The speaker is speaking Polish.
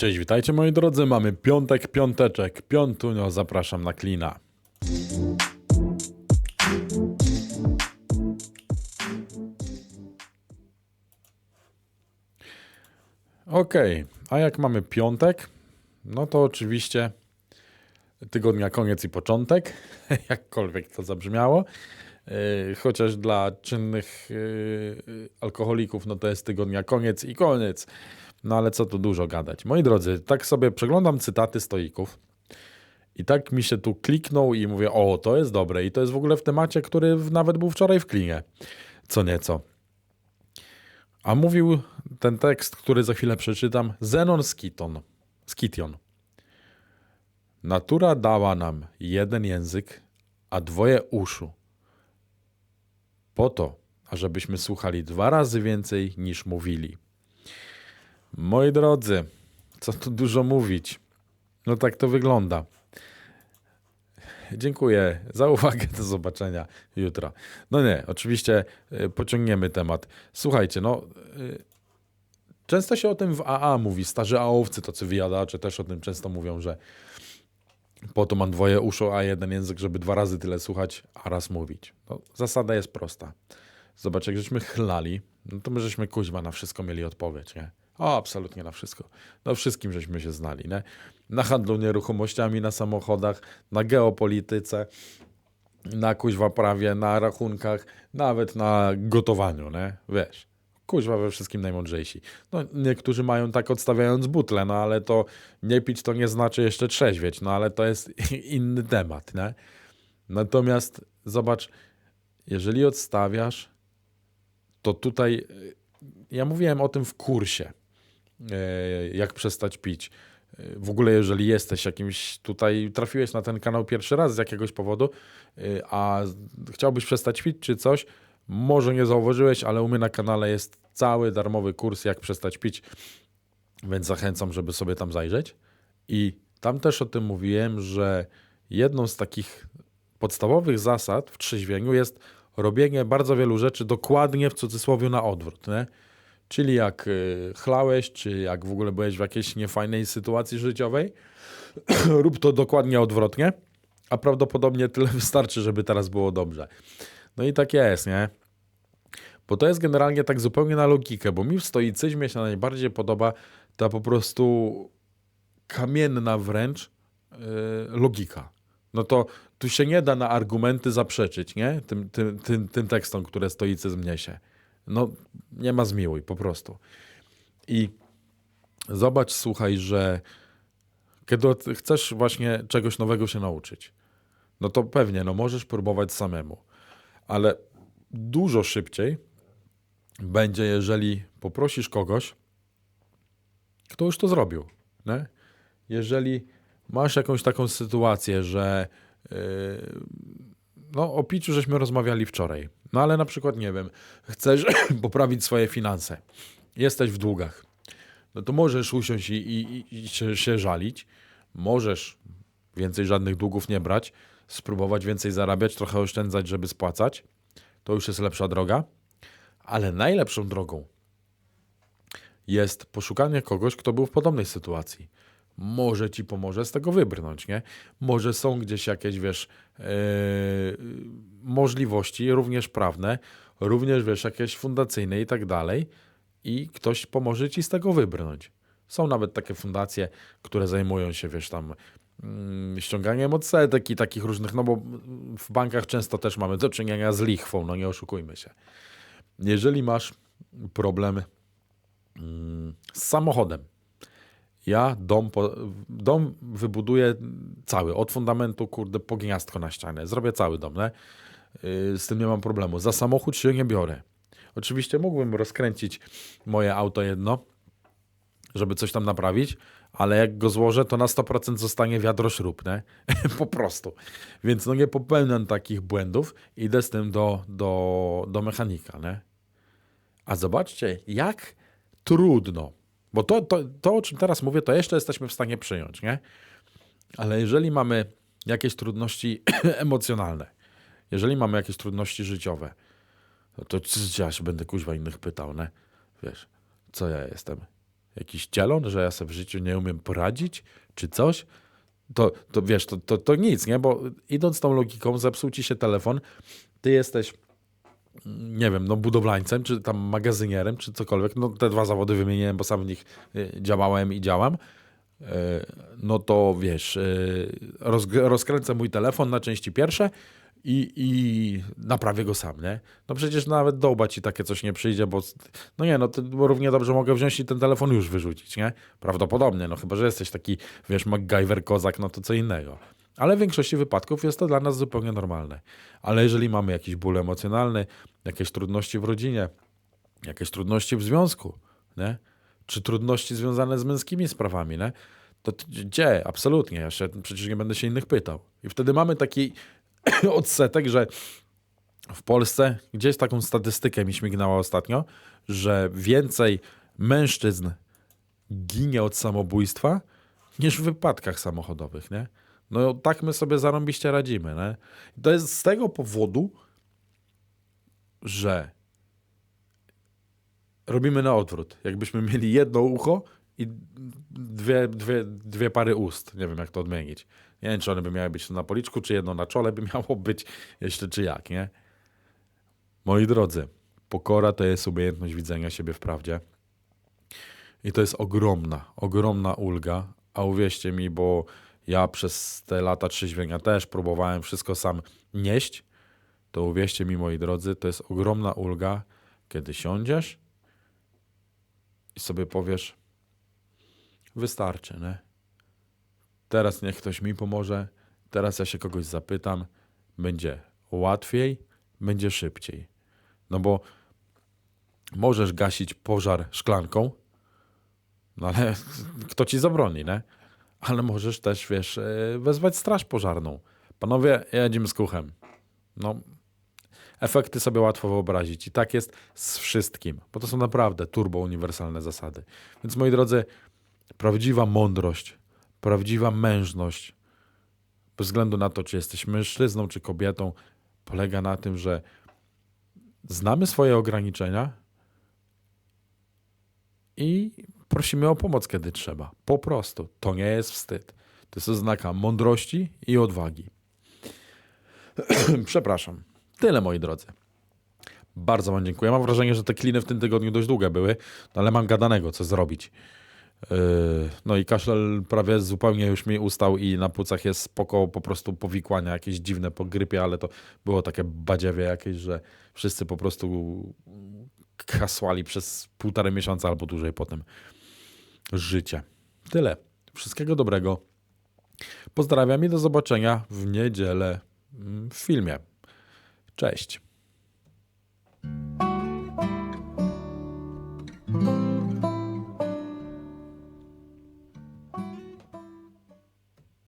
Cześć, witajcie moi drodzy. Mamy piątek, piąteczek. Piątunio, zapraszam na klina. Okej, a jak mamy piątek, no to oczywiście tygodnia koniec i początek, jakkolwiek to zabrzmiało. Yy, Chociaż dla czynnych yy, alkoholików, no to jest tygodnia koniec i koniec. No ale co tu dużo gadać. Moi drodzy, tak sobie przeglądam cytaty stoików i tak mi się tu kliknął i mówię, o, to jest dobre i to jest w ogóle w temacie, który nawet był wczoraj w klinie. Co nieco. A mówił ten tekst, który za chwilę przeczytam, Zenon Skiton. Skition. Natura dała nam jeden język, a dwoje uszu. Po to, ażebyśmy słuchali dwa razy więcej niż mówili. Moi drodzy, co tu dużo mówić? No tak to wygląda. Dziękuję za uwagę. Do zobaczenia jutro. No nie, oczywiście y, pociągniemy temat. Słuchajcie, no. y, Często się o tym w AA mówi. Starzy AOwcy, tacy wyjadacze też o tym często mówią, że po to mam dwoje uszu, a jeden język, żeby dwa razy tyle słuchać, a raz mówić. No, zasada jest prosta. Zobacz, jak żeśmy chlali, no to my żeśmy kuźma na wszystko mieli odpowiedź, nie? O, absolutnie na wszystko. Na wszystkim żeśmy się znali, nie? Na handlu nieruchomościami, na samochodach, na geopolityce, na kuźwa prawie, na rachunkach, nawet na gotowaniu, nie? Wiesz. Kuźwa we wszystkim najmądrzejsi. No, niektórzy mają tak odstawiając butle, no ale to nie pić to nie znaczy jeszcze trzeźwieć, no ale to jest inny temat, nie? Natomiast zobacz, jeżeli odstawiasz, to tutaj ja mówiłem o tym w kursie, jak przestać pić. E, W ogóle, jeżeli jesteś jakimś tutaj, trafiłeś na ten kanał pierwszy raz z jakiegoś powodu, e, a chciałbyś przestać pić czy coś, może nie zauważyłeś, ale u mnie na kanale jest cały darmowy kurs, jak przestać pić, więc zachęcam, żeby sobie tam zajrzeć. I tam też o tym mówiłem, że jedną z takich podstawowych zasad w trzeźwieniu jest robienie bardzo wielu rzeczy dokładnie w cudzysłowie na odwrót. Nie? Czyli jak y, chlałeś, czy jak w ogóle byłeś w jakiejś niefajnej sytuacji życiowej, rób to dokładnie odwrotnie, a prawdopodobnie tyle wystarczy, żeby teraz było dobrze. No i tak jest, nie? Bo to jest generalnie tak zupełnie na logikę, bo mi w stoicyzmie się najbardziej podoba ta po prostu kamienna wręcz yy, logika. No to tu się nie da na argumenty zaprzeczyć, nie? Tym, tym, tym, tym tekstom, które stoicyzm niesie. No, nie ma zmiłuj, po prostu. I zobacz, słuchaj, że kiedy chcesz właśnie czegoś nowego się nauczyć, no to pewnie, no możesz próbować samemu, ale dużo szybciej będzie, jeżeli poprosisz kogoś, kto już to zrobił. Nie? Jeżeli masz jakąś taką sytuację, że yy, no o piciu żeśmy rozmawiali wczoraj, no ale na przykład, nie wiem, chcesz poprawić swoje finanse, jesteś w długach, no to możesz usiąść i, i, i się, się żalić, możesz więcej żadnych długów nie brać, spróbować więcej zarabiać, trochę oszczędzać, żeby spłacać, to już jest lepsza droga, ale najlepszą drogą jest poszukanie kogoś, kto był w podobnej sytuacji. Może ci pomoże z tego wybrnąć, nie? Może są gdzieś jakieś, wiesz, yy, możliwości, również prawne, również, wiesz, jakieś fundacyjne i tak dalej, i ktoś pomoże ci z tego wybrnąć. Są nawet takie fundacje, które zajmują się, wiesz, tam mm, ściąganiem odsetek i takich różnych, no bo w bankach często też mamy do czynienia z lichwą, no nie oszukujmy się. Jeżeli masz problem mm, z samochodem, ja dom, po, dom wybuduję cały, od fundamentu, kurde, po gniazdko na ścianę. Zrobię cały dom, nie? Yy, Z tym nie mam problemu. Za samochód się nie biorę. Oczywiście mógłbym rozkręcić moje auto jedno, żeby coś tam naprawić, ale jak go złożę, to na 100% zostanie wiadro śrub, nie? po prostu. Więc no nie popełniam takich błędów, idę z tym do, do, do mechanika, nie? A zobaczcie, jak trudno, bo to, to, to, o czym teraz mówię, to jeszcze jesteśmy w stanie przyjąć, nie? Ale jeżeli mamy jakieś trudności emocjonalne, jeżeli mamy jakieś trudności życiowe, no to ja się będę kuźwa innych pytał, nie? Wiesz, co ja jestem? jakiś cielon, że ja sobie w życiu nie umiem poradzić, czy coś, to, to wiesz, to, to, to nic, nie? Bo idąc tą logiką, zepsuł ci się telefon, ty jesteś, nie wiem, no budowlańcem, czy tam magazynierem, czy cokolwiek, no te dwa zawody wymieniłem, bo sam w nich y, działałem i działam, y, no to wiesz, rozg- rozkręcę mój telefon na części pierwsze i, i naprawię go sam, nie? No przecież nawet do łba ci takie coś nie przyjdzie, bo no nie, no to równie dobrze mogę wziąć i ten telefon już wyrzucić, nie? Prawdopodobnie, no chyba, że jesteś taki, wiesz, MacGyver, kozak, no to co innego. Ale w większości wypadków jest to dla nas zupełnie normalne. Ale jeżeli mamy jakiś ból emocjonalny, jakieś trudności w rodzinie, jakieś trudności w związku, nie? czy trudności związane z męskimi sprawami, nie? to gdzie? Absolutnie. Ja się, przecież nie będę się innych pytał. I wtedy mamy taki odsetek, że w Polsce gdzieś taką statystykę mi śmignęła ostatnio, że więcej mężczyzn ginie od samobójstwa niż w wypadkach samochodowych, nie? No tak my sobie zarąbiście radzimy, nie? To jest z tego powodu, że robimy na odwrót. Jakbyśmy mieli jedno ucho i dwie, dwie, dwie pary ust. Nie wiem, jak to odmienić. Nie wiem, czy one by miały być na policzku, czy jedno na czole by miało być, jeszcze czy jak, nie? Moi drodzy, pokora to jest umiejętność widzenia siebie w prawdzie. I to jest ogromna, ogromna ulga. A uwierzcie mi, bo ja przez te lata trzeźwienia też próbowałem wszystko sam nieść. To uwierzcie mi, moi drodzy, to jest ogromna ulga, kiedy siądziesz i sobie powiesz, wystarczy, nie? Teraz niech ktoś mi pomoże, teraz ja się kogoś zapytam, będzie łatwiej, będzie szybciej. No bo możesz gasić pożar szklanką, no ale kto ci zabroni, nie? Ale możesz też, wiesz, e, wezwać straż pożarną. Panowie, jedziemy z kuchem. No, efekty sobie łatwo wyobrazić. I tak jest z wszystkim, bo to są naprawdę turbo uniwersalne zasady. Więc moi drodzy, prawdziwa mądrość, prawdziwa mężność, bez względu na to, czy jesteś mężczyzną, czy kobietą, polega na tym, że znamy swoje ograniczenia i prosimy o pomoc, kiedy trzeba. Po prostu. To nie jest wstyd. To jest oznaka mądrości i odwagi. Przepraszam. Tyle, moi drodzy. Bardzo Wam dziękuję. Mam wrażenie, że te kliny w tym tygodniu dość długie były, no ale mam gadanego, co zrobić. Yy, No i kaszel prawie zupełnie już mi ustał i na płucach jest spoko po prostu powikłania jakieś dziwne po grypie, ale to było takie badziewie jakieś, że wszyscy po prostu kasłali przez półtorej miesiąca albo dłużej potem życie. Tyle. Wszystkiego dobrego. Pozdrawiam i do zobaczenia w niedzielę mm, w filmie. Cześć.